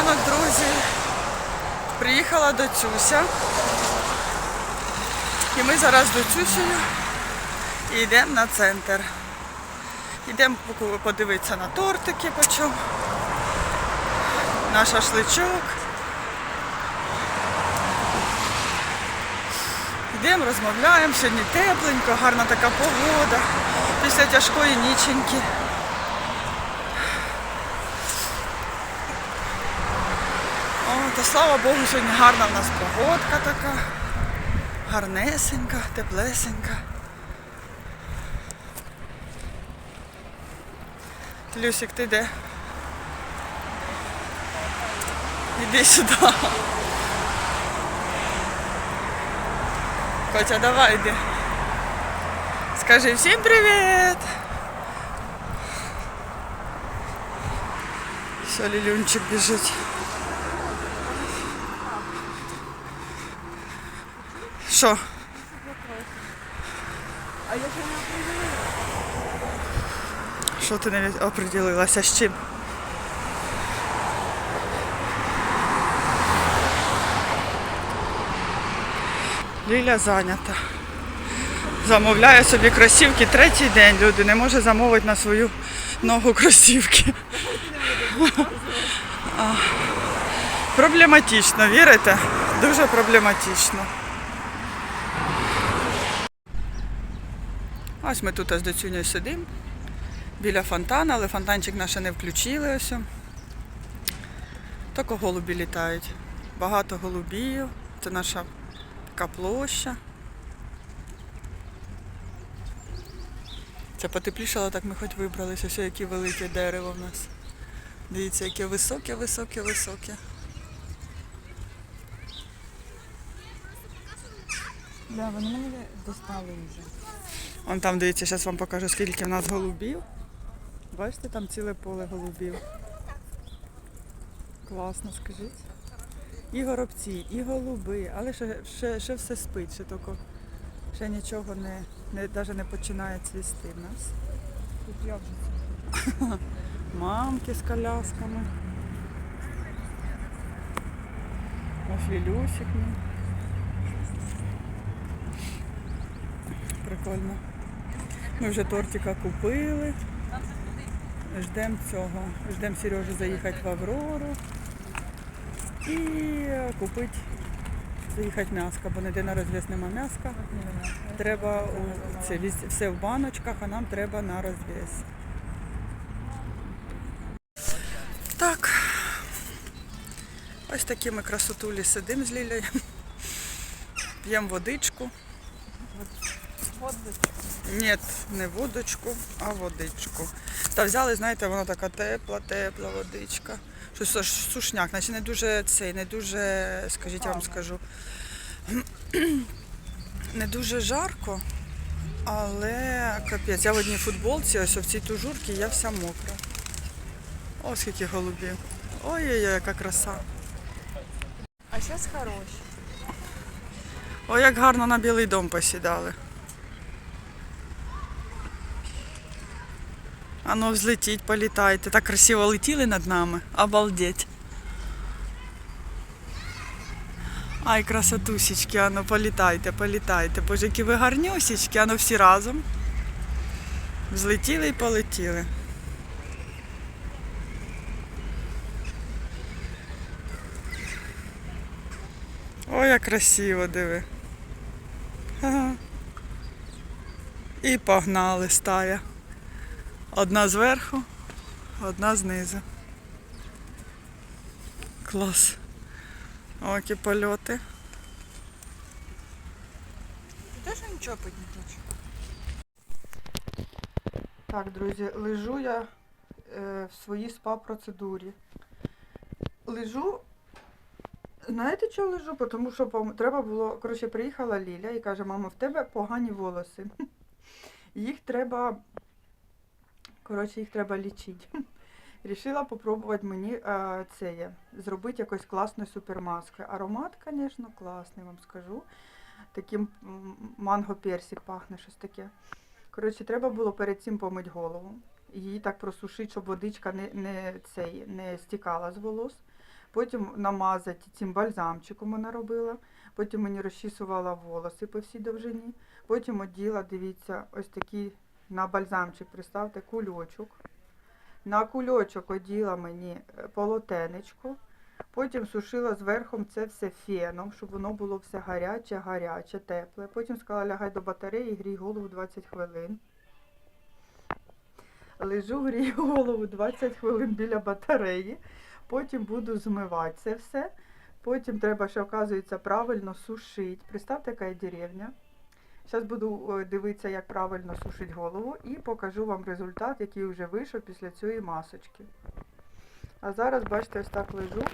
ранок, друзі. Приїхала до Цюся. І ми зараз до Цюсею і йдемо на центр. Йдемо подивитися на тортики почем, на шашличок. Йдемо, розмовляємо, сьогодні тепленько, гарна така погода. Після тяжкої ніченьки. О, та слава Богу, сьогодні гарна в нас погодка така. Гарнесенька, теплесенька. Люсик, ти де? Іди сюди. Котя, давай йди. Скажи всім привіт. Все, Лілюнчик біжить. Що? Що ти не оприділилася з чим? Ліля зайнята. Замовляє собі кросівки третій день. Люди не може замовити на свою ногу кросівки. Проблематично, вірите? Дуже проблематично. Ось ми тут ось до цюню сидимо. Біля фонтана, але фонтанчик наш не включили ось. Тільки голубі літають. Багато голубів. Це наша така площа. Це потеплішало, так ми хоч вибралися. Ось яке велике дерево в нас. Дивіться, яке високе, високе, високе. Да, вони мене достали вже. Вон там, дивіться, зараз вам покажу, скільки в нас голубів. Бачите, там ціле поле голубів. Класно, скажіть. І горобці, і голуби, але ще, ще, ще все спить, ще тільки ще нічого не, не, навіть не починає цвісти в нас. Тут я вже Мамки з колясками. Ось Лілюсик. Прикольно. Ми вже тортика купили. Ждемо цього. Ждемо Сережу заїхати в Аврору. І купити, заїхати м'яска, бо ніде на розв'яз нема м'яска. Треба у- це, все в баночках, а нам треба на розв'яз. Так. Ось такі ми красотулі сидимо з Лілею. П'ємо водичку. Ні, не водочку, а водичку. Та взяли, знаєте, вона така тепла, тепла водичка. Щось сушняк, наче не дуже цей, не дуже, скажіть, я вам скажу. Не дуже жарко, але капець. Я в одній футболці, ось в цій тужурці, я вся мокра. О, скільки голубів. Ой-ой-ой, яка краса. А зараз хороші. Ой, як гарно на білий дом посідали. Ану, взлетіть, політайте. Так красиво летіли над нами. Обалдеть. Ай, красотусечки, ану, політайте, політайте. Боже, які ви гарнюсічки, ану всі разом. Взлетіли і полетіли. Ой, як красиво, диви. Ага. І погнали стая. Одна зверху, одна знизу. Клас. О, які польоти. Ти теж нічого не? Так, друзі, лежу я е, в своїй спа-процедурі. Лежу. Знаєте, чого лежу? Тому що треба було, коротше, приїхала Ліля і каже, мама, в тебе погані волоси. Їх треба, коротше, їх треба лічити. Рішила попробувати мені е, це є, зробити якось класну супермаску. Аромат, звісно, класний, вам скажу. Таким манго-персик пахне щось таке. Коротше, треба було перед цим помити голову. Її так просушити, щоб водичка не, не, цей, не стікала з волос. потім намазати цим бальзамчиком вона робила, потім мені розчісувала волоси по всій довжині, потім оділа, дивіться, ось такий на бальзамчик, приставте, кульочок. На кульочок оділа мені е, полотенечко, потім сушила зверху це все феном, щоб воно було все гаряче, гаряче, тепле. Потім сказала, лягай до батареї, грій голову 20 хвилин. Лежу, грію голову 20 хвилин біля батареї, потім буду змивати це все. Потім треба, ще, оказується, правильно сушити. Представте, яка є деревня. Зараз буду е, дивитися, як правильно сушити голову, і покажу вам результат, який вже вийшов після цієї масочки. А зараз, бачите, ось так лежу.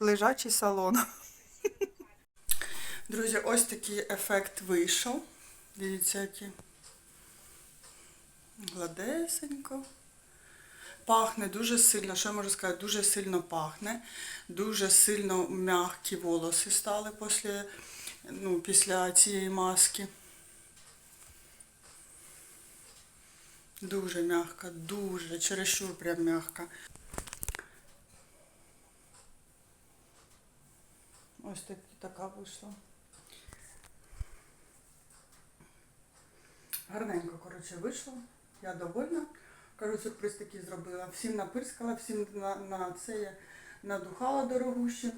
Лежачий салон. Друзі, ось такий ефект вийшов. Дивіться, який. Гладесенько. Пахне дуже сильно, що я можу сказати, дуже сильно пахне. Дуже сильно м'які волоси стали після, ну, після цієї маски. Дуже м'яка, дуже, чересчур прям м'яка. Ось так, така вийшла. Гарненько, коротше, вийшло. Я довольна. Кажу, сюрприз такий зробила. Всім напирскала, всім на, на це я надухала дорогуще.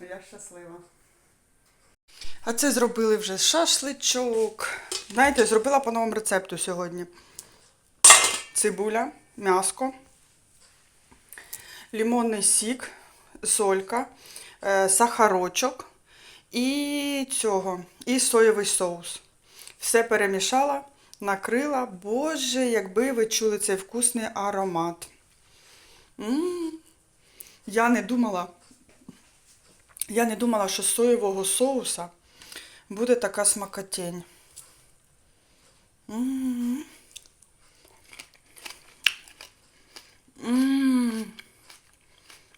Я щаслива. А це зробили вже шашличок. Знаєте, зробила по новому рецепту сьогодні. Цибуля, м'яско, лимонний сік, солька, е, сахарочок і цього, і соєвий соус. Все перемішала, накрила. Боже, якби ви чули цей вкусний аромат. м Я не думала, я не думала, що соєвого соуса буде така смакотень. м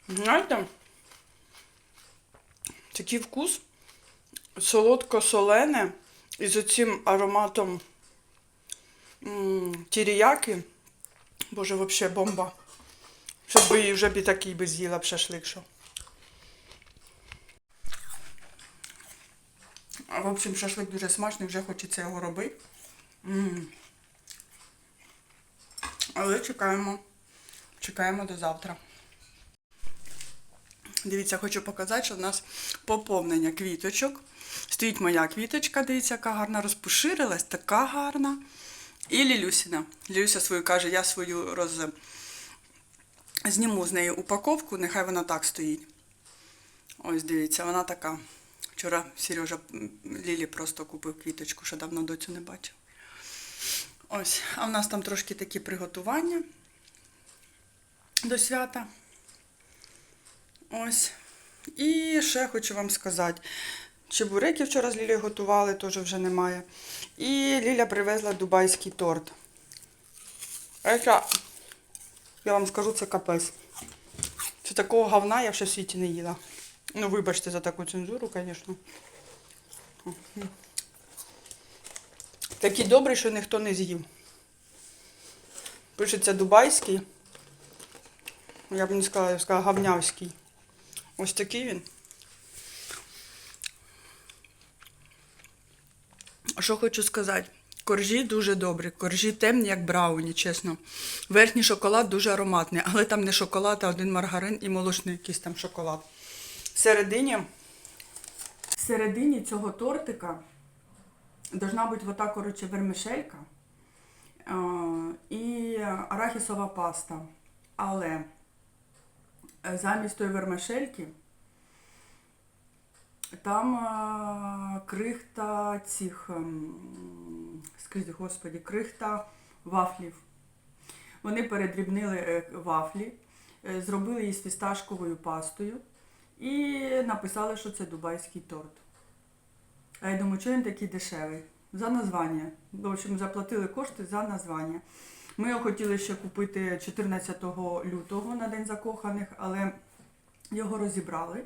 Знаєте, такий вкус солодко-солене і з оцим ароматом тіріяки. Боже, вообще бомба. Щоб би вже б такий би з'їла б шашлик, що. В общем, шашлик дуже смачний, вже хочеться його робити. М. Але чекаємо. Чекаємо до завтра. Дивіться, хочу показати, що в нас поповнення квіточок. Стоїть моя квіточка, дивіться, яка гарна розпоширилась, така гарна. І Лілюсіна. Лілюся свою каже, я свою роз... зніму з неї упаковку, нехай вона так стоїть. Ось дивіться, вона така. Вчора Сережа Лілі просто купив квіточку, що давно доцю не бачив. Ось, а в нас там трошки такі приготування до свята. Ось. І ще хочу вам сказати. Чебуреки вчора з Лілією готували, теж вже немає. І Ліля привезла дубайський торт. Це, я вам скажу, це капець. Це такого говна я ще в світі не їла. Ну, вибачте за таку цензуру, звісно. Такий добрий, що ніхто не з'їв. Пишеться дубайський. Я б не сказала, я б сказала гавнявський. Ось такий він. Що хочу сказати? Коржі дуже добрі, коржі темні, як брауні, чесно. Верхній шоколад дуже ароматний, але там не шоколад, а один маргарин і молочний якийсь там шоколад. Всередині, всередині цього тортика должна бути ота, коротше, вермишелька е, і арахісова паста. Але е, замість тої вермишельки там а, крихта цих, ем, скажіть, господі, крихта вафлів. Вони передрібнили е, вафлі, е, зробили її з фісташковою пастою і написали, що це дубайський торт. А я думаю, чого він такий дешевий? За названня. В общем, заплатили кошти за названня. Ми його хотіли ще купити 14 лютого на День закоханих, але його розібрали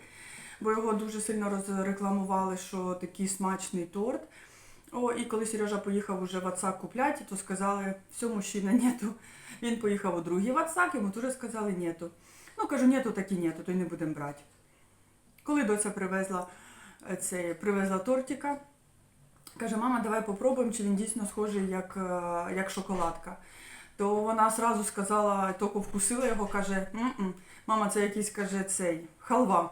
бо його дуже сильно розрекламували, що такий смачний торт. О, і коли Сережа поїхав уже в WhatsApp купляти, то сказали, все, мужчина нету. Він поїхав у другий WhatsApp, йому теж сказали нету. Ну, кажу, нету, так і нету, то й не будемо брати. Коли доця привезла, е, цей, привезла тортика, каже, мама, давай попробуємо, чи він дійсно схожий як, е, як шоколадка. То вона одразу сказала, тільки вкусила його, каже, «М-м, мама, це якийсь каже, цей халва.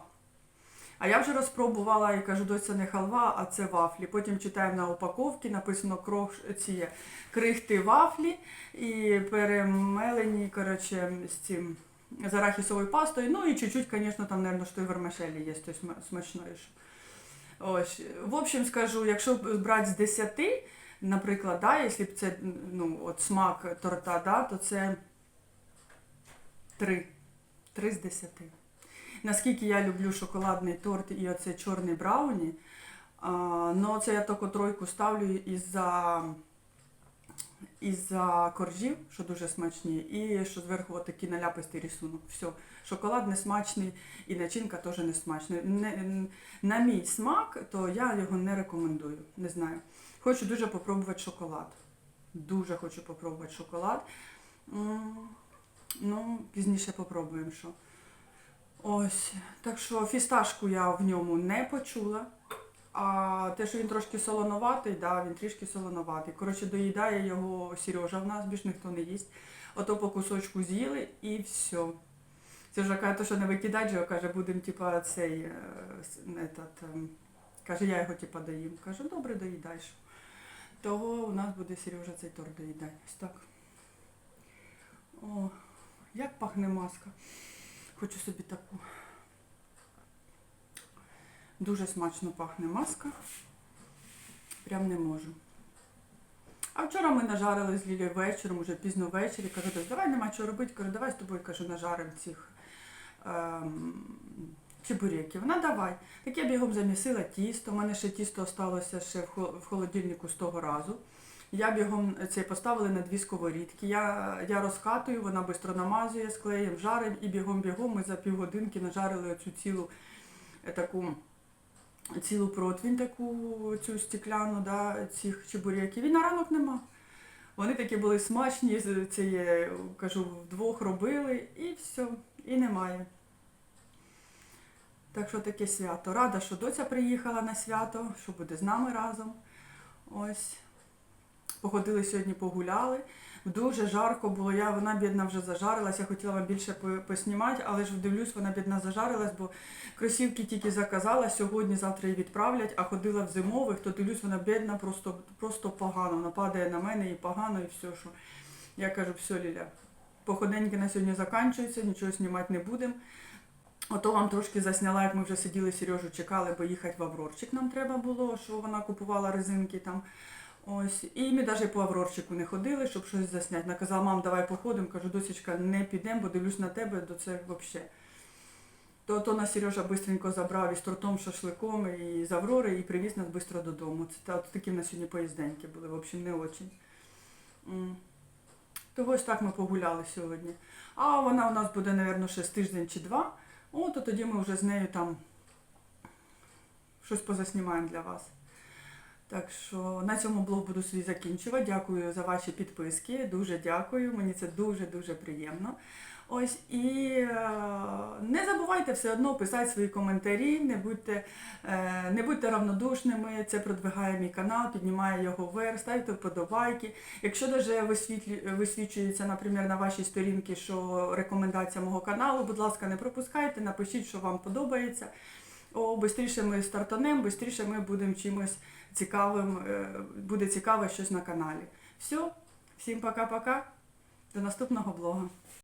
А я вже розпробувала і кажу, доця не халва, а це вафлі. Потім читаємо на упаковці, написано крош, ці крихти вафлі і перемелені, коротше, з цим з арахісовою пастою. Ну і чуть-чуть, звісно, там, мабуть, що і вермишелі є, то сма- смачної. Ось. В общем, скажу, якщо брати з 10, наприклад, да, якщо б це ну, от смак торта, да, то це 3. 3 з 10. Наскільки я люблю шоколадний торт і оце чорний брауні, а, ну це я тільки тройку ставлю із-за із-за коржів, що дуже смачні, і що зверху отакий наляпистий рисунок. Все. Шоколад не смачний і начинка теж не смачна. На мій смак, то я його не рекомендую. Не знаю. Хочу дуже попробувати шоколад. Дуже хочу попробувати шоколад. Ну, пізніше попробуємо що. Ось. Так що фісташку я в ньому не почула. А те, що він трошки солоноватий, да, він трішки солоноватий. Коротше, доїдає його Сережа в нас, більш ніхто не їсть. Ото по кусочку з'їли і все. Це вже каже, що не викидать, же, каже, будемо типа цей е, этот, ем, каже, я його типа доїм. Каже, добре, доїдай. що». Того у нас буде Сережа цей торт доїдати. Ось так. О, як пахне маска. Хочу собі таку. Дуже смачно пахне маска. Прям не можу. А вчора ми нажарили з Лілією вечором, уже пізно ввечері. Кажу, давай нема чого робити. Кажу, давай з тобою кажу, нажаримо цих ем, чебуреків. Вона давай. Так я бігом замісила тісто. У мене ще тісто залишилося ще в хо- холодильнику з того разу. Я бігом це поставили на дві сковорідки. Я, я розкатую, вона швидко намазує, склеїм, жарим і бігом-бігом ми за півгодинки нажарили оцю цілу е, таку цілу противень, таку цю стекляну, да, цих чебуреків. І на ранок нема. Вони такі були смачні, з цієї, кажу, вдвох робили і все, і немає. Так що таке свято. Рада, що доця приїхала на свято, що буде з нами разом. Ось. Походили сьогодні, погуляли. Дуже жарко було. Я, вона бідна вже зажарилась. Я хотіла вам більше поснімати, але ж дивлюсь, вона бідна зажарилась, бо кросівки тільки заказала, сьогодні, завтра її відправлять, а ходила в зимових, то дивлюсь, вона бідна, просто, просто погано. Вона падає на мене і погано, і все, що. Я кажу, все, Ліля, походеньки на сьогодні закінчуються, нічого знімати не будемо. Ото вам трошки засняла, як ми вже сиділи, Сережу чекали, бо їхати в Аврорчик нам треба було, що вона купувала резинки там. Ось. І ми навіть по Аврорчику не ходили, щоб щось засняти. Наказала, мам, давай походимо. Кажу, досічка, не підемо, бо дивлюсь на тебе, до це взагалі. То, то нас Сережа швидко забрав із тортом, шашликом і з Аврори і привіз нас швидко додому. Це та- от такі в нас сьогодні поїзденьки були, в общем, не очень. Того ось так ми погуляли сьогодні. А вона у нас буде, мабуть, ще з тиждень чи два. О, то тоді ми вже з нею там щось позаснімаємо для вас. Так що на цьому блог буду свій закінчувати. Дякую за ваші підписки. Дуже дякую. Мені це дуже-дуже приємно. Ось і е, не забувайте все одно писати свої коментарі, не будьте, е, не будьте равнодушними. Це продвигає мій канал, піднімає його вверх, ставте вподобайки. Якщо даже висвічується, наприклад, на вашій сторінці, що рекомендація мого каналу, будь ласка, не пропускайте, напишіть, що вам подобається. О, швидше ми стартанемо, швидше ми будемо чимось цікавим, е, буде цікаве щось на каналі. Все, всім пока-пока. До наступного блога.